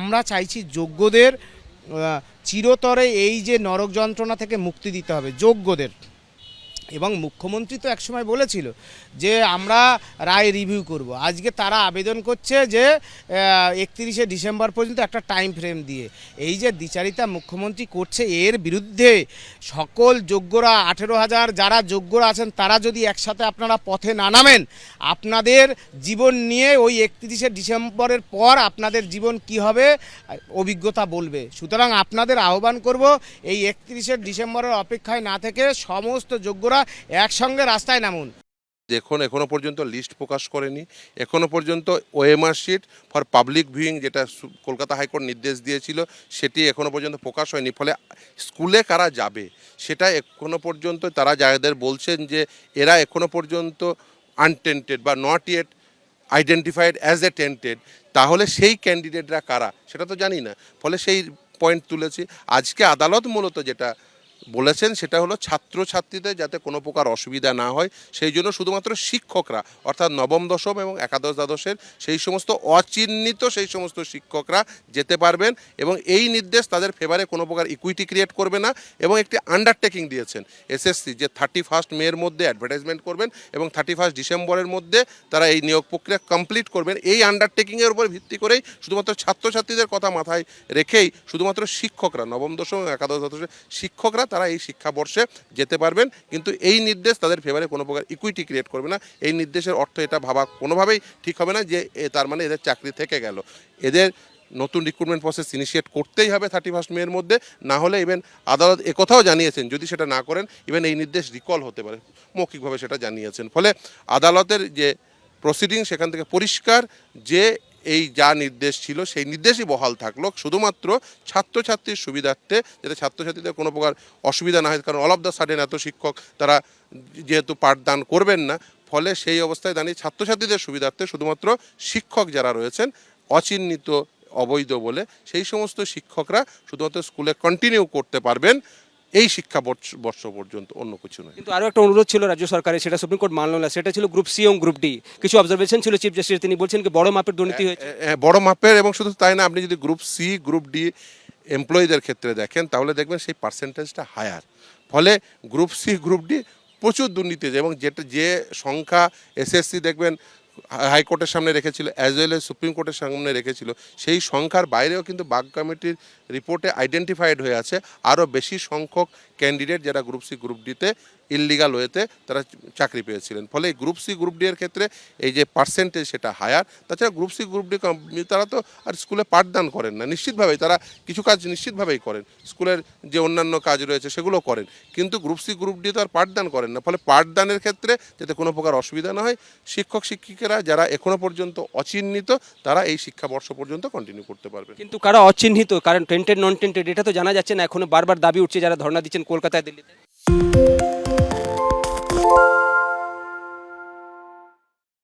আমরা চাইছি যোগ্যদের চিরতরে এই যে নরক যন্ত্রণা থেকে মুক্তি দিতে হবে যোগ্যদের। এবং মুখ্যমন্ত্রী তো একসময় বলেছিল যে আমরা রায় রিভিউ করব। আজকে তারা আবেদন করছে যে একত্রিশে ডিসেম্বর পর্যন্ত একটা টাইম ফ্রেম দিয়ে। এই যে দ্বিচারিতা মুখ্যমন্ত্রী করছে, এর বিরুদ্ধে সকল যোগ্যরা, আঠেরো হাজার যারা যোগ্যরা আছেন, তারা যদি একসাথে আপনারা পথে না নামেন, আপনাদের জীবন নিয়ে ওই একত্রিশে ডিসেম্বরের পর আপনাদের জীবন কি হবে, অভিজ্ঞতা বলবে। সুতরাং আপনাদের আহ্বান করব, এই একত্রিশে ডিসেম্বরের অপেক্ষায় না থেকে সমস্ত যোগ্যরা একসঙ্গে রাস্তায় নামুন। দেখুন, এখনও পর্যন্ত লিস্ট প্রকাশ করেনি। এখনও পর্যন্ত OMR sheet for public viewing যেটা কলকাতা হাইকোর্ট নির্দেশ দিয়েছিল, সেটি এখনও পর্যন্ত প্রকাশ হয়নি। ফলে স্কুলে কারা যাবে, সেটা এখনও পর্যন্ত তারা যাদের বলছেন যে এরা এখনও পর্যন্ত আনটেন্টেড বা not yet identified as a tainted তাহলে সেই ক্যান্ডিডেটরা কারা, সেটা তো জানি না। ফলে সেই পয়েন্ট তুলেছি। আজকে আদালত মূলত যেটা বলেছেন, সেটা হলো ছাত্রছাত্রীদের যাতে কোনো প্রকার অসুবিধা না হয়। সেই জন্য শুধুমাত্র শিক্ষকরা, অর্থাৎ নবম দশম এবং একাদশ দ্বাদশের সেই সমস্ত অচিহ্নিত সেই সমস্ত শিক্ষকরা যেতে পারবেন এবং এই নির্দেশ তাদের ফেভারে কোনো প্রকার ইকুইটি ক্রিয়েট করবে না এবং একটি আন্ডারটেকিং দিয়েছেন এসএসসি যে থার্টি ফার্স্ট মের মধ্যে অ্যাডভার্টাইজমেন্ট করবেন এবং থার্টি ফার্স্ট ডিসেম্বরের মধ্যে তারা এই নিয়োগ প্রক্রিয়া কমপ্লিট করবেন। এই আন্ডারটেকিংয়ের উপর ভিত্তি করেই শুধুমাত্র ছাত্রছাত্রীদের কথা মাথায় রেখেই শুধুমাত্র শিক্ষকরা, নবম দশম এবং একাদশ দ্বাদশের শিক্ষকরা তারা এই শিক্ষাবর্ষে যেতে পারবেন। কিন্তু এই নির্দেশ তাদের ফেভারে কোনো প্রকার ইকুইটি ক্রিয়েট করবে না। এই নির্দেশের অর্থ এটা ভাবা কোনোভাবেই ঠিক হবে না যে তার মানে এদের চাকরি থেকে গেল। এদের নতুন রিক্রুটমেন্ট প্রসেস ইনিশিয়েট করতেই হবে থার্টি ফার্স্ট মেয়ের মধ্যে। না হলে ইভেন আদালত একথাও জানিয়েছেন, যদি সেটা না করেন ইভেন এই নির্দেশ রিকল হতে পারে। মৌখিকভাবে সেটা জানিয়েছেন। ফলে আদালতের যে প্রসিডিং সেখান থেকে পরিষ্কার যে এই যা নির্দেশ ছিল, সেই নির্দেশই বহাল থাকল। শুধুমাত্র ছাত্রছাত্রীর সুবিধার্থে, যাতে ছাত্রছাত্রীদের কোনো প্রকার অসুবিধা না হয়, কারণ অল অফ দ্য সাডেন এত শিক্ষক তারা যেহেতু পাঠদান করবেন না, ফলে সেই অবস্থায় দাঁড়িয়ে ছাত্রছাত্রীদের সুবিধার্থে শুধুমাত্র শিক্ষক যারা রয়েছেন, অচিহ্নিত, অবৈধ বলে, সেই সমস্ত শিক্ষকরা শুধুমাত্র স্কুলে কন্টিনিউ করতে পারবেন। এই শিক্ষা বর্ষ- পর্যন্ত অন্য কিছু নয়। কিন্তু আরও একটা অনুরোধ ছিল রাজ্য সরকারের সেটা সুপ্রিম কোর্ট মানল না সেটা ছিল গ্রুপ সি এবং গ্রুপ ডি কিছু অবজারভেশন ছিল চিফ জাস্টিস তিনি বলছেন কি বড় মাপের দুর্নীতি হয়েছে। বড় মাপের এবং শুধু তাই না আপনি যদি গ্রুপ সি গ্রুপ ডি এমপ্লয়ীদের ক্ষেত্রে দেখেন তাহলে দেখবেন সেই পার্সেন্টেজটা হায়ার ফলে গ্রুপ সি গ্রুপ ডি প্রচুর দুর্নীতি হয়েছে এবং যেটা যে সংখ্যা এসএসসি দেখবেন হাইকোর্টের সামনে রেখেছিল অ্যাজ ওয়েল এজ সুপ্রিম কোর্টের সামনে রেখেছিল, সেই সংখ্যার বাইরেও কিন্তু বাগ কমিটির রিপোর্টে আইডেন্টিফাইড হয়ে আছে আরও বেশি সংখ্যক ক্যান্ডিডেট যারা গ্রুপ সি গ্রুপ ডিতে ইললিগাল ওয়েতে তারা চাকরি পেয়েছিলেন। ফলে এই গ্রুপ সি গ্রুপ ডি এর ক্ষেত্রে এই যে পার্সেন্টেজ সেটা হায়ার তাছাড়া গ্রুপ সি গ্রুপ ডি তারা তো আর স্কুলে পাঠদান করেন না। নিশ্চিতভাবেই তারা কিছু কাজ নিশ্চিতভাবেই করেন। স্কুলের যে অন্যান্য কাজ রয়েছে সেগুলো করেন। কিন্তু গ্রুপ সি গ্রুপ ডি তো আর পাঠদান করেন না। ফলে পাঠদানের ক্ষেত্রে যাতে কোনো প্রকার অসুবিধা না হয়, শিক্ষক, শিক্ষিকারা যারা এখনও পর্যন্ত অচিহ্নিত, তারা এই শিক্ষাবর্ষ পর্যন্ত কন্টিনিউ করতে পারবে কিন্তু কারা অচিহ্নিত? কারণ টেন্টেড নন টেন্টেড এটা তো জানা যাচ্ছে না। এখনও বারবার দাবি উঠছে যারা ধর্ণা দিচ্ছেন কলকাতায়, দিল্লিতে।